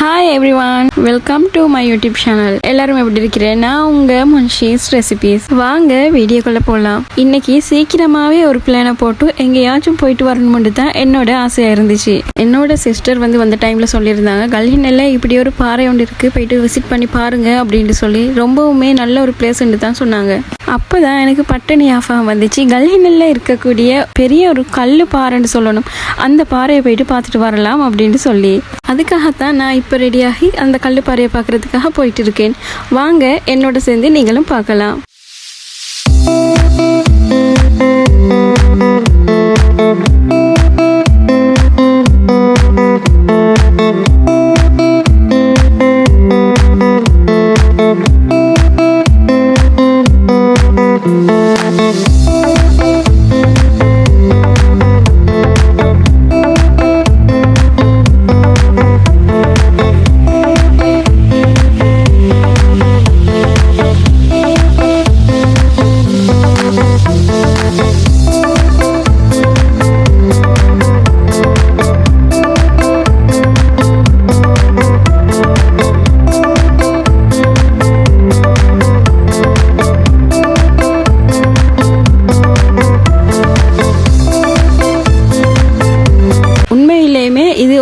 Hi everyone welcome to my YouTube channel எல்லாரும் எப்படி இருக்கிறேன் நான் உங்க முன்ஷீஸ் ரெசிபிஸ் வாங்க வீடியோக்குள்ள போகலாம் இன்னைக்கு சீக்கிரமாவே ஒரு பிளானை போட்டு எங்கேயாச்சும் போயிட்டு வரணும்னு தான் என்னோட ஆசையா இருந்துச்சு. என்னோட சிஸ்டர் வந்து வந்த டைம்ல சொல்லியிருந்தாங்க கல்ஹினில் இப்படி ஒரு பாறை ஒன்று இருக்கு போயிட்டு விசிட் பண்ணி பாருங்க அப்படின்ட்டு சொல்லி ரொம்பவுமே நல்ல ஒரு பிளேஸ்ன்னு தான் சொன்னாங்க. அப்போ தான் எனக்கு பட்டணி ஞாபகம் வந்துச்சு. கல்ஹினில் இருக்கக்கூடிய பெரிய ஒரு கல் பாறைன்னு சொல்லணும். அந்த பாறையை போயிட்டு பார்த்துட்டு வரலாம் அப்படின்ட்டு சொல்லி. அதுக்காகத்தான் நான் இப்போ ரெடியாகி அந்த கல்லுப்பாறையை பார்க்குறதுக்காக போயிட்டு இருக்கேன். வாங்க என்னோட சேர்ந்து நீங்களும் பார்க்கலாம்.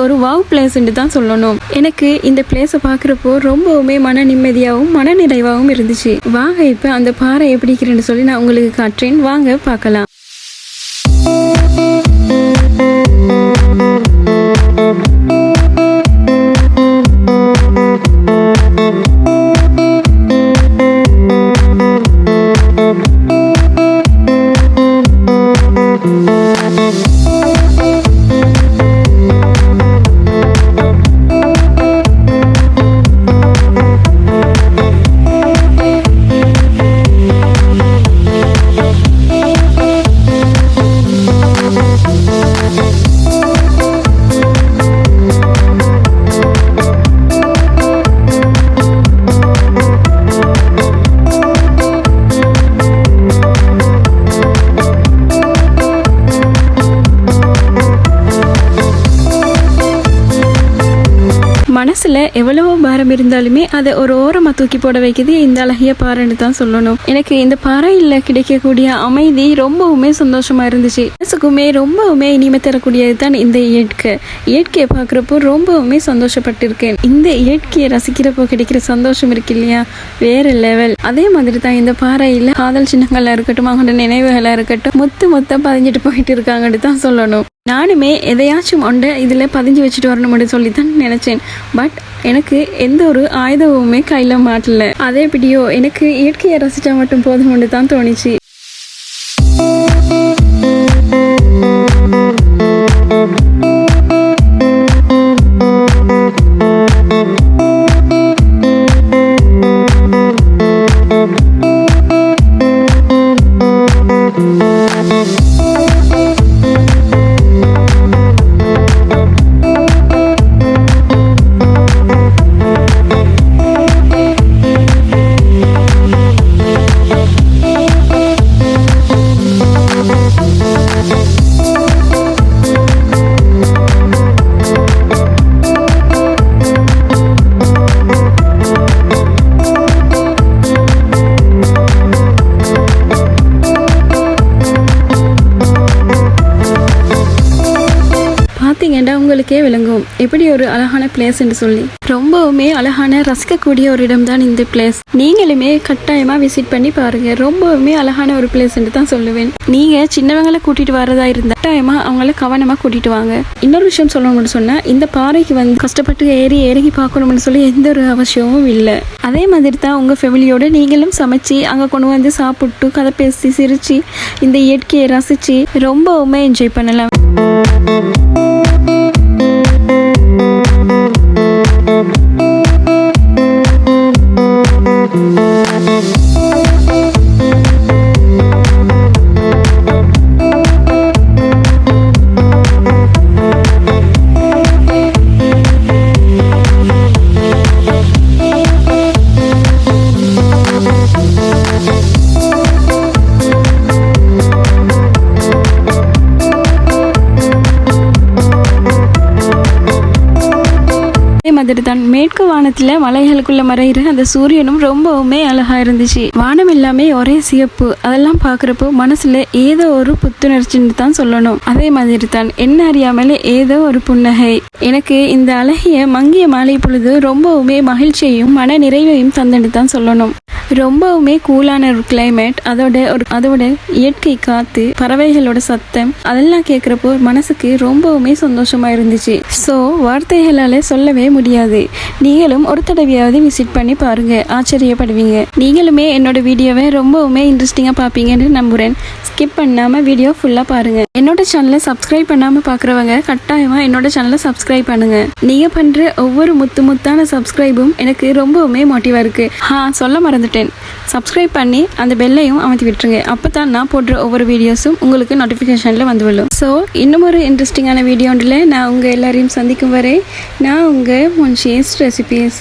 ஒரு வாவ் பிளேஸ்ன்னு தான் சொல்லணும். எனக்கு இந்த பிளேஸை பார்க்குறப்போ ரொம்பவுமே மன நிம்மதியாகவும் மன நிறைவாகவும் இருந்துச்சு. வாங்க இப்போ அந்த பாறை எப்படி இருக்குன்னு சொல்லி நான் உங்களுக்கு காட்டுறேன். வாங்க பார்க்கலாம். மனசுல எவ்வளவோ பாரம் இருந்தாலுமே அதை ஒரு ஓரமாக தூக்கி போட வைக்கிறது இந்த அழகிய பாறைன்னு தான் சொல்லணும். எனக்கு இந்த பாறையில் கிடைக்கக்கூடிய அமைதி ரொம்பவுமே சந்தோஷமா இருந்துச்சு. மனசுக்குமே ரொம்பவுமே இனிமை தரக்கூடியது தான் இந்த இயற்கை. இயற்கையை பார்க்குறப்போ ரொம்பவுமே சந்தோஷப்பட்டிருக்கேன். இந்த இயற்கையை ரசிக்கிறப்போ கிடைக்கிற சந்தோஷம் இருக்கு இல்லையா? வேற லெவல் அதே மாதிரி தான் இந்த பாறையில் காதல் சின்னங்களாக இருக்கட்டும் அவங்களோட நினைவுகளாக இருக்கட்டும் மொத்த மொத்தம் பதிஞ்சிட்டு போயிட்டு இருக்காங்கன்னு தான் சொல்லணும். நானுமே எதையாச்சும் ஒன்றை இதில் பதிஞ்சு வச்சுட்டு வரணும் மட்டும் சொல்லி தான் நினச்சேன். பட் எனக்கு எந்த ஒரு ஆயுதமுமே கையில் மாட்டல. அதே பிடியோ எனக்கு இயற்கையை ரசித்தா மட்டும் போதும் தான் தோணுச்சு. பார்த்தீங்கன்னா உங்களுக்கே விளங்கும். எப்படி ஒரு அழகான பிளேஸ் என்று சொல்லி. ரொம்பவுமே அழகான ரசிக்கக்கூடிய ஒரு இடம் தான் இந்த பிளேஸ் நீங்களுமே கட்டாயமா விசிட் பண்ணி பாருங்க. ரொம்பவுமே அழகான ஒரு பிளேஸ் என்று தான் சொல்லுவேன். நீங்க சின்னவங்களை கூட்டிட்டு வரதா இருந்தா கட்டாயமா அவங்கள கவனமா கூட்டிட்டு வாங்க. இன்னொரு விஷயம் சொல்லணும்னு சொன்னா இந்த பாறைக்கு வந்து கஷ்டப்பட்டு ஏறி இறங்கி பார்க்கணும்னு சொல்லி எந்த ஒரு அவசியமும் இல்லை. அதே மாதிரி தான் உங்க ஃபேமிலியோட நீங்களும் சமைச்சு அங்க கொண்டு வந்து சாப்பிட்டு கதை பேசி சிரிச்சு இந்த இயற்கையை ரசிச்சு ரொம்பவுமே என்ஜாய் பண்ணலாம். மாதிரி தான் மேற்கு வானத்தில் மலைகளுக்குள்ள மறைகிற அந்த சூரியனும் ரொம்பவுமே அழகா இருந்துச்சு. வானம் எல்லாமே ஒரே சிவப்பு. அதெல்லாம் பார்க்குறப்போ மனசுல ஏதோ ஒரு புத்துணர்ச்சின்னு தான் சொல்லணும். அதே மாதிரி தான் என்ன அறியாமலே ஏதோ ஒரு புன்னகை. எனக்கு இந்த அழகிய மங்கிய மாலை பொழுது ரொம்பவுமே மகிழ்ச்சியையும் மன நிறைவையும் தந்துட்டு தான் சொல்லணும். ரொம்பவுமே கூலான ஒரு கிளைமேட் அதோட ஒரு அதோட இயற்கை காத்து பறவைகளோட சத்தம் அதெல்லாம் கேட்குறப்போ மனசுக்கு ரொம்பவுமே சந்தோஷமா இருந்துச்சு. ஸோ வார்த்தைகளால சொல்லவே முடியாது. நீங்களும் ஒரு தடவையாவது விசிட் பண்ணி பாருங்க. ஆச்சரியப்படுவீங்க. நீங்களுமே என்னோட வீடியோவை ரொம்பவுமே இன்ட்ரெஸ்டிங்காக பார்ப்பீங்கன்னு நம்புகிறேன் ஸ்கிப் பண்ணாம வீடியோ ஃபுல்லாக பாருங்க. என்னோட சேனலை சப்ஸ்கிரைப் பண்ணாம பார்க்குறவங்க கட்டாயமா என்னோட சேனலை சப்ஸ்கிரைப் பண்ணுங்க. நீங்க பண்ற ஒவ்வொரு முத்து முத்தான சப்ஸ்கிரைபும் எனக்கு ரொம்பவுமே மோட்டிவா இருக்கு. ஆ சொல்ல மறந்து மறந்துட்டேன். சப்ஸ்கிரைப் பண்ணி அந்த பெல்லையும் அமைத்து விட்டுருங்க. அப்போ தான் நான் போடுற ஒவ்வொரு வீடியோஸும் உங்களுக்கு நோட்டிஃபிகேஷனில் வந்து விழும். ஸோ இன்னும் ஒரு இன்ட்ரெஸ்டிங்கான வீடியோண்டில் நான் உங்கள் எல்லாரையும் சந்திக்கும் வரை நான் உங்கள் முன்ஷியஸ் ரெசிபீஸ்